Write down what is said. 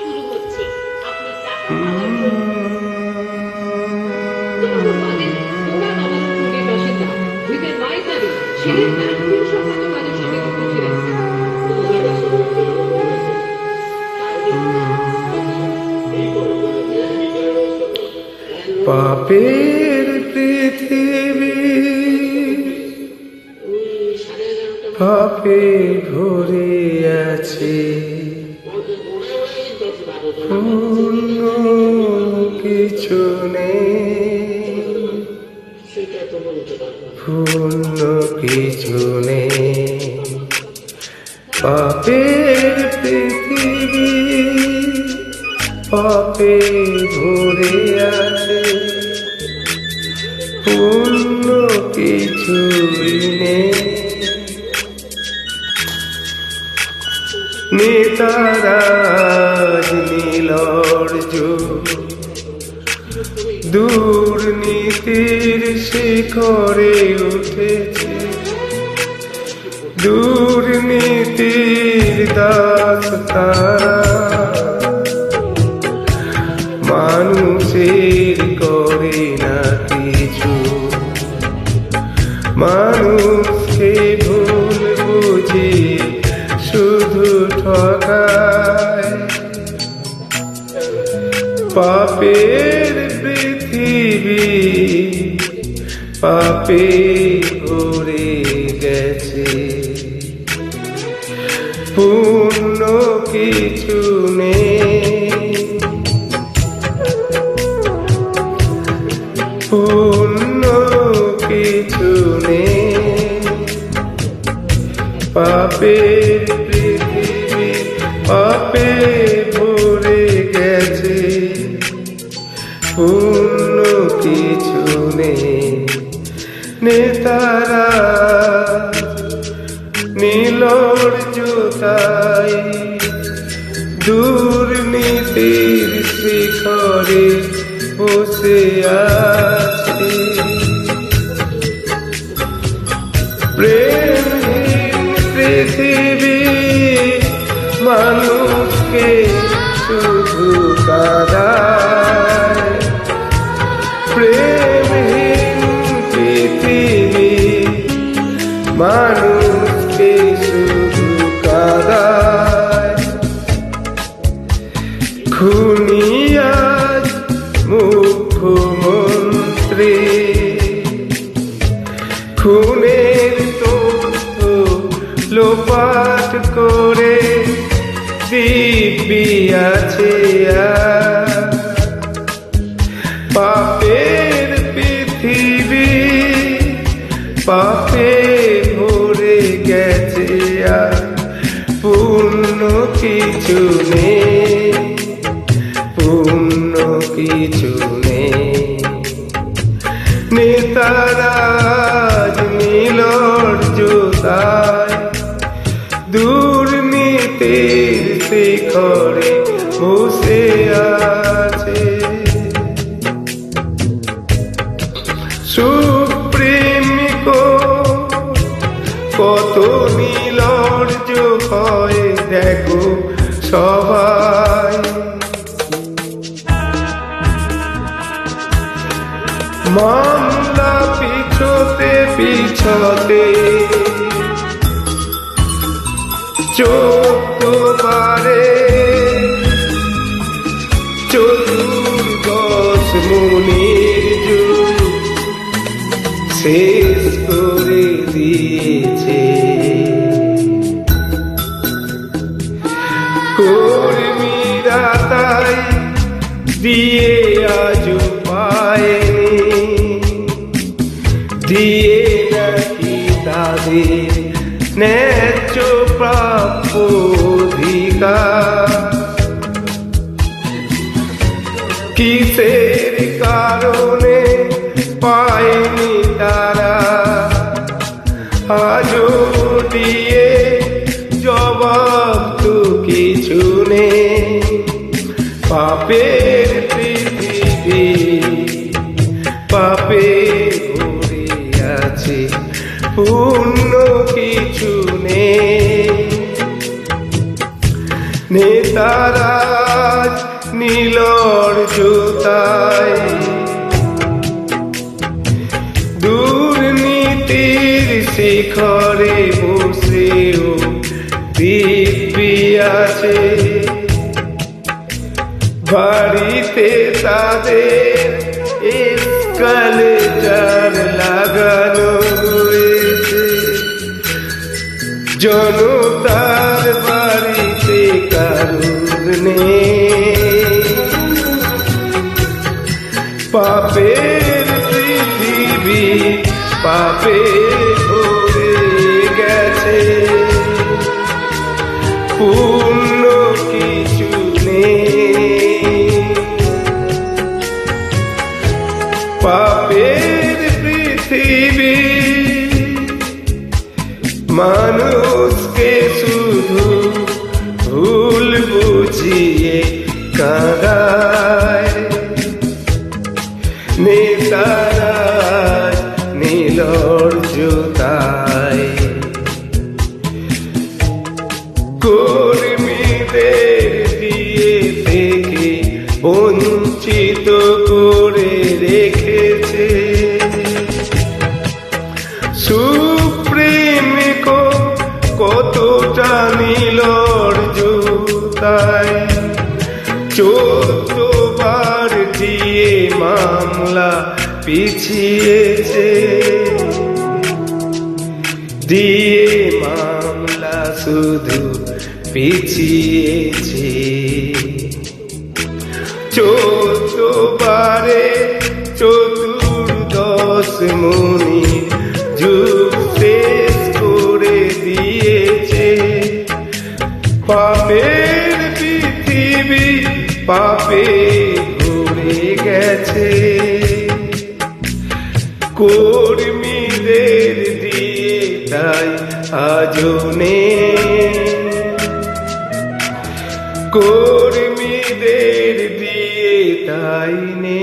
শুরু হচ্ছে। আপনি সঙ্গে পাপের পৃথিবী পাপে ভরে আছে। কিছু নেই কিছু নেই পাপের পৃথিবী পাপে ভরে আছে। পূর্ণ কিছুই নেই নেতারাজ নীলর্জ দুর্নীতির শিখরে উঠেছে। দুর্নীতির দাস তারা মানুষের করে না কিছু। মানুষকে ভুল বুঝি শুধু ঠকায়। পাপের পৃথিবী পাপে ভরে গেছে। পূর্ণ কিছু নেই। পূর্ণ কিছু নেই। পাপের নেতারা নীলর জোতাই দুর্নীতির শিখরে বসে আছে। প্রেম পৃথিবী নেই পূর্ণ কিছু নেই। নেতারাজ নীলর জোতায় দুর্নীতির শিখরে বসে আছে। সুপ্রিম কোর্ট কত নীলর্জ হয় দেখো। সবাই। মামলা পিছতে পিছতে চোদ্দ বারে চতুর্দশ মুনির ন্যায্য প্রাপ্য অধিকার কিসের কারণে পায়নি তারা? আজও দিয়ে জবাব তো কিছু নেই। পাপের পৃথিবী পাপে ভরে আছে। পূর্ণ কিছু নেতারাজ নীলর জোতায় দুর্নীতির শিখরে বসেও দিব্যি আছে। বাড়িতে তাদের এসকালেটার জনতার বাড়িতে কারুর নেই। পাপের পৃথিবী পাপে ভরে গেছে। পূর্ণ কিছু নেই। পাপের পৃথিবী মানুষকে শুধু ভুল বুঝিয়ে কাঁদায়। নেতারা নীলর জোতায় কর্মীদের দিয়ে থেকে বঞ্চিত করে জোতায় চোদ্দবার দিয়ে মামলা পিছিয়েছে। দিয়ে মামলা শুধু পিছিয়েছে। চোদ্দবারে চতুর্দশ মুনি যুগ শেষ করে দিয়েছে। পাপের পৃথিবী পাপে ভরে গেছে। কর্মীদের দিয়ে তাই আজনে কর্মীদের দিয়ে তাই নেই।